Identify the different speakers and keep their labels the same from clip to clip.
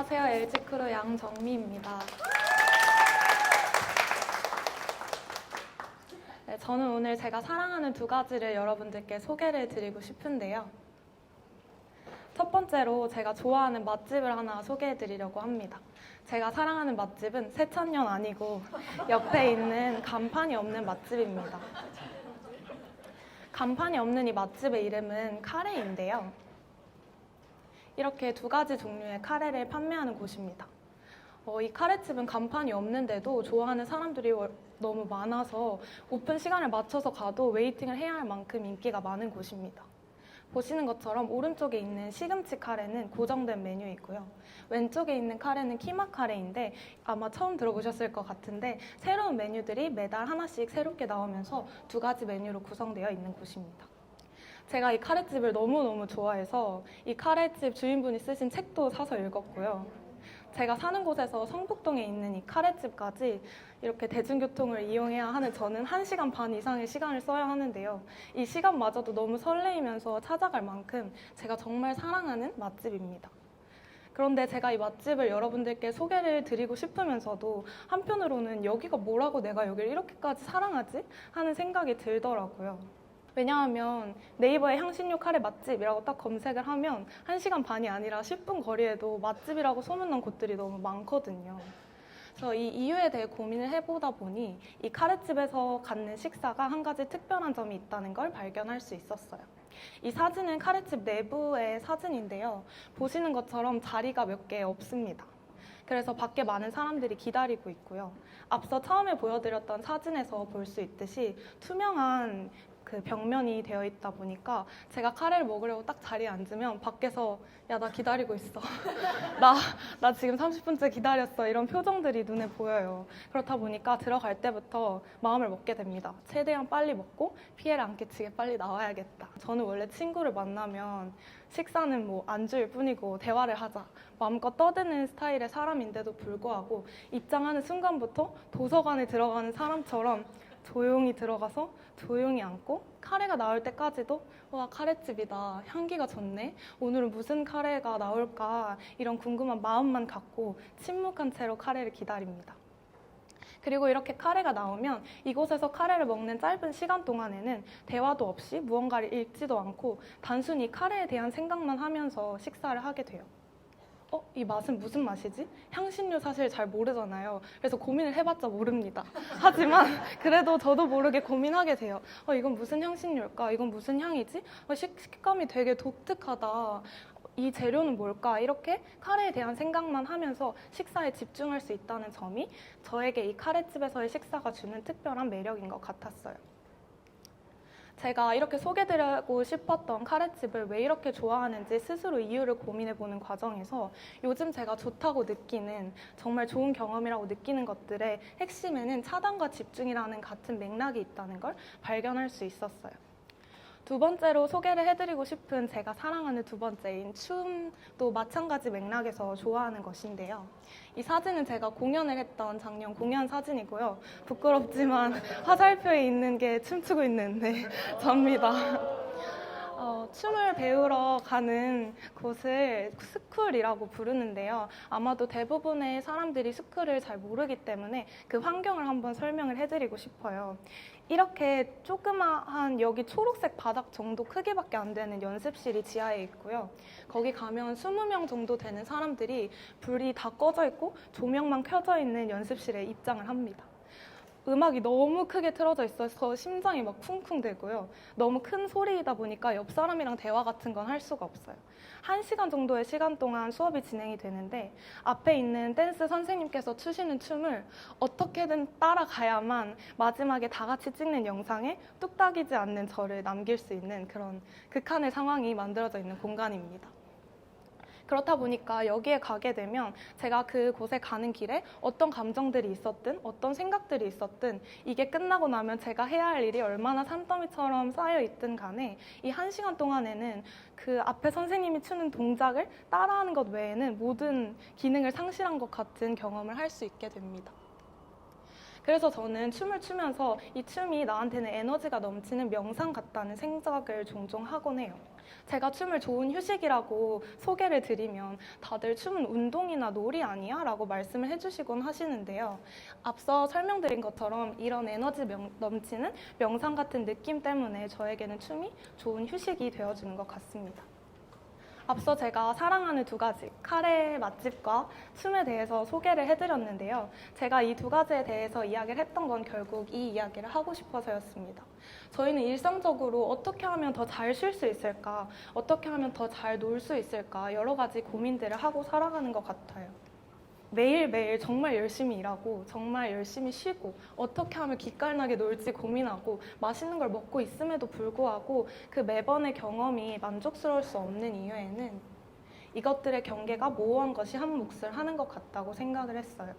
Speaker 1: 안녕하세요. LG크루 양정미입니다. 네, 저는 오늘 제가 사랑하는 두 가지를 여러분들께 소개를 드리고 싶은데요. 첫 번째로 제가 좋아하는 맛집을 하나 소개해 드리려고 합니다. 제가 사랑하는 맛집은 세천년 아니고 옆에 있는 간판이 없는 맛집입니다. 간판이 없는 이 맛집의 이름은 카레인데요. 이렇게 두 가지 종류의 카레를 판매하는 곳입니다. 어, 이 카레집은 간판이 없는데도 좋아하는 사람들이 월- 너무 많아서 오픈 시간을 맞춰서 가도 웨이팅을 해야 할 만큼 인기가 많은 곳입니다. 보시는 것처럼 오른쪽에 있는 시금치 카레는 고정된 메뉴이고요. 왼쪽에 있는 카레는 키마 카레인데 아마 처음 들어보셨을 것 같은데 새로운 메뉴들이 매달 하나씩 새롭게 나오면서 두 가지 메뉴로 구성되어 있는 곳입니다. 제가 이 카레집을 너무너무 좋아해서 이 카레집 주인분이 쓰신 책도 사서 읽었고요. 제가 사는 곳에서 성북동에 있는 이 카레집까지 이렇게 대중교통을 이용해야 하는 저는 1시간 반 이상의 시간을 써야 하는데요. 이 시간마저도 너무 설레이면서 찾아갈 만큼 제가 정말 사랑하는 맛집입니다. 그런데 제가 이 맛집을 여러분들께 소개를 드리고 싶으면서도 한편으로는 여기가 뭐라고 내가 여기를 이렇게까지 사랑하지? 하는 생각이 들더라고요. 왜냐하면 네이버에 향신료 카레 맛집이라고 딱 검색을 하면 1시간 반이 아니라 10분 거리에도 맛집이라고 소문난 곳들이 너무 많거든요. 그래서 이 이유에 대해 고민을 해보다 보니 이 카레집에서 갖는 식사가 한 가지 특별한 점이 있다는 걸 발견할 수 있었어요. 이 사진은 카레집 내부의 사진인데요. 보시는 것처럼 자리가 몇 개 없습니다. 그래서 밖에 많은 사람들이 기다리고 있고요. 앞서 처음에 보여드렸던 사진에서 볼 수 있듯이 투명한 그 벽면이 되어 있다 보니까 제가 카레를 먹으려고 딱 자리에 앉으면 밖에서 야 나 기다리고 있어. 나 나 지금 30분째 기다렸어. 이런 표정들이 눈에 보여요. 그렇다 보니까 들어갈 때부터 마음을 먹게 됩니다. 최대한 빨리 먹고 피해를 안 끼치게 빨리 나와야겠다. 저는 원래 친구를 만나면 식사는 뭐 안주일 뿐이고 대화를 하자. 마음껏 떠드는 스타일의 사람인데도 불구하고 입장하는 순간부터 도서관에 들어가는 사람처럼 조용히 들어가서 조용히 앉고 카레가 나올 때까지도 와 카레집이다 향기가 좋네 오늘은 무슨 카레가 나올까 이런 궁금한 마음만 갖고 침묵한 채로 카레를 기다립니다. 그리고 이렇게 카레가 나오면 이곳에서 카레를 먹는 짧은 시간 동안에는 대화도 없이 무언가를 읽지도 않고 단순히 카레에 대한 생각만 하면서 식사를 하게 돼요. 어, 이 맛은 무슨 맛이지? 향신료 사실 잘 모르잖아요. 그래서 고민을 해봤자 모릅니다. 하지만 그래도 저도 모르게 고민하게 돼요. 어, 이건 무슨 향신료일까? 이건 무슨 향이지? 어, 식, 식감이 되게 독특하다. 이 재료는 뭘까? 이렇게 카레에 대한 생각만 하면서 식사에 집중할 수 있다는 점이 저에게 이 카레집에서의 식사가 주는 특별한 매력인 것 같았어요. 제가 이렇게 소개드리고 싶었던 카레집을 왜 이렇게 좋아하는지 스스로 이유를 고민해보는 과정에서 요즘 제가 좋다고 느끼는 정말 좋은 경험이라고 느끼는 것들의 핵심에는 차단과 집중이라는 같은 맥락이 있다는 걸 발견할 수 있었어요. 두 번째로 소개를 해드리고 싶은 제가 사랑하는 두 번째인 춤도 마찬가지 맥락에서 좋아하는 것인데요. 이 사진은 제가 공연을 했던 작년 공연 사진이고요. 부끄럽지만 화살표에 있는 게 춤추고 있는 네, 접니다. 어, 춤을 배우러 가는 곳을 스쿨이라고 부르는데요. 아마도 대부분의 사람들이 스쿨을 잘 모르기 때문에 그 환경을 한번 설명을 해드리고 싶어요. 이렇게 조그마한 여기 초록색 바닥 정도 크기밖에 안 되는 연습실이 지하에 있고요. 거기 가면 20명 정도 되는 사람들이 불이 다 꺼져 있고 조명만 켜져 있는 연습실에 입장을 합니다. 음악이 너무 크게 틀어져 있어서 심장이 막 쿵쿵대고요. 너무 큰 소리이다 보니까 옆 사람이랑 대화 같은 건 할 수가 없어요. 한 시간 정도의 시간 동안 수업이 진행이 되는데 앞에 있는 댄스 선생님께서 추시는 춤을 어떻게든 따라가야만 마지막에 다 같이 찍는 영상에 뚝딱이지 않는 저를 남길 수 있는 그런 극한의 상황이 만들어져 있는 공간입니다. 그렇다 보니까 여기에 가게 되면 제가 그곳에 가는 길에 어떤 감정들이 있었든 어떤 생각들이 있었든 이게 끝나고 나면 제가 해야 할 일이 얼마나 산더미처럼 쌓여 있든 간에 이 한 시간 동안에는 그 앞에 선생님이 추는 동작을 따라하는 것 외에는 모든 기능을 상실한 것 같은 경험을 할 수 있게 됩니다. 그래서 저는 춤을 추면서 이 춤이 나한테는 에너지가 넘치는 명상 같다는 생각을 종종 하곤 해요. 제가 춤을 좋은 휴식이라고 소개를 드리면 다들 춤은 운동이나 놀이 아니야? 라고 말씀을 해주시곤 하시는데요. 앞서 설명드린 것처럼 이런 에너지 명- 넘치는 명상 같은 느낌 때문에 저에게는 춤이 좋은 휴식이 되어주는 것 같습니다. 앞서 제가 사랑하는 두 가지, 카레 맛집과 춤에 대해서 소개를 해드렸는데요. 제가 이 두 가지에 대해서 이야기를 했던 건 결국 이 이야기를 하고 싶어서였습니다. 저희는 일상적으로 어떻게 하면 더 잘 쉴 수 있을까, 어떻게 하면 더 잘 놀 수 있을까, 여러 가지 고민들을 하고 살아가는 것 같아요. 매일매일 정말 열심히 일하고 정말 열심히 쉬고 어떻게 하면 기깔나게 놀지 고민하고 맛있는 걸 먹고 있음에도 불구하고 그 매번의 경험이 만족스러울 수 없는 이유에는 이것들의 경계가 모호한 것이 한 몫을 하는 것 같다고 생각을 했어요.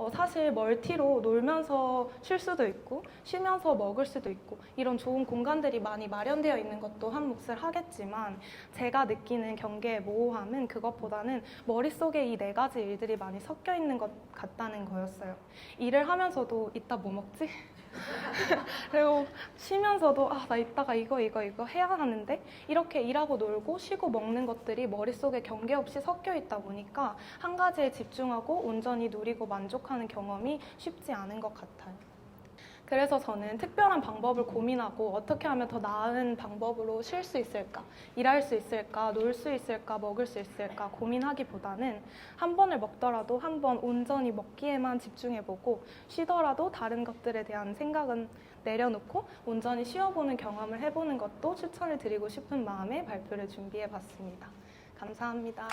Speaker 1: 어, 사실 멀티로 놀면서 쉴 수도 있고 쉬면서 먹을 수도 있고 이런 좋은 공간들이 많이 마련되어 있는 것도 한 몫을 하겠지만 제가 느끼는 경계의 모호함은 그것보다는 머릿속에 이 네 가지 일들이 많이 섞여 있는 것 같다는 거였어요. 일을 하면서도 이따 뭐 먹지? 그리고 쉬면서도 아, 나 이따가 이거 이거 이거 해야 하는데 이렇게 일하고 놀고 쉬고 먹는 것들이 머릿속에 경계 없이 섞여 있다 보니까 한 가지에 집중하고 온전히 누리고 만족하는 경험이 쉽지 않은 것 같아요. 그래서 저는 특별한 방법을 고민하고 어떻게 하면 더 나은 방법으로 쉴 수 있을까, 일할 수 있을까, 놀 수 있을까, 먹을 수 있을까 고민하기보다는 한 번을 먹더라도 한 번 온전히 먹기에만 집중해보고 쉬더라도 다른 것들에 대한 생각은 내려놓고 온전히 쉬어보는 경험을 해보는 것도 추천을 드리고 싶은 마음에 발표를 준비해봤습니다. 감사합니다.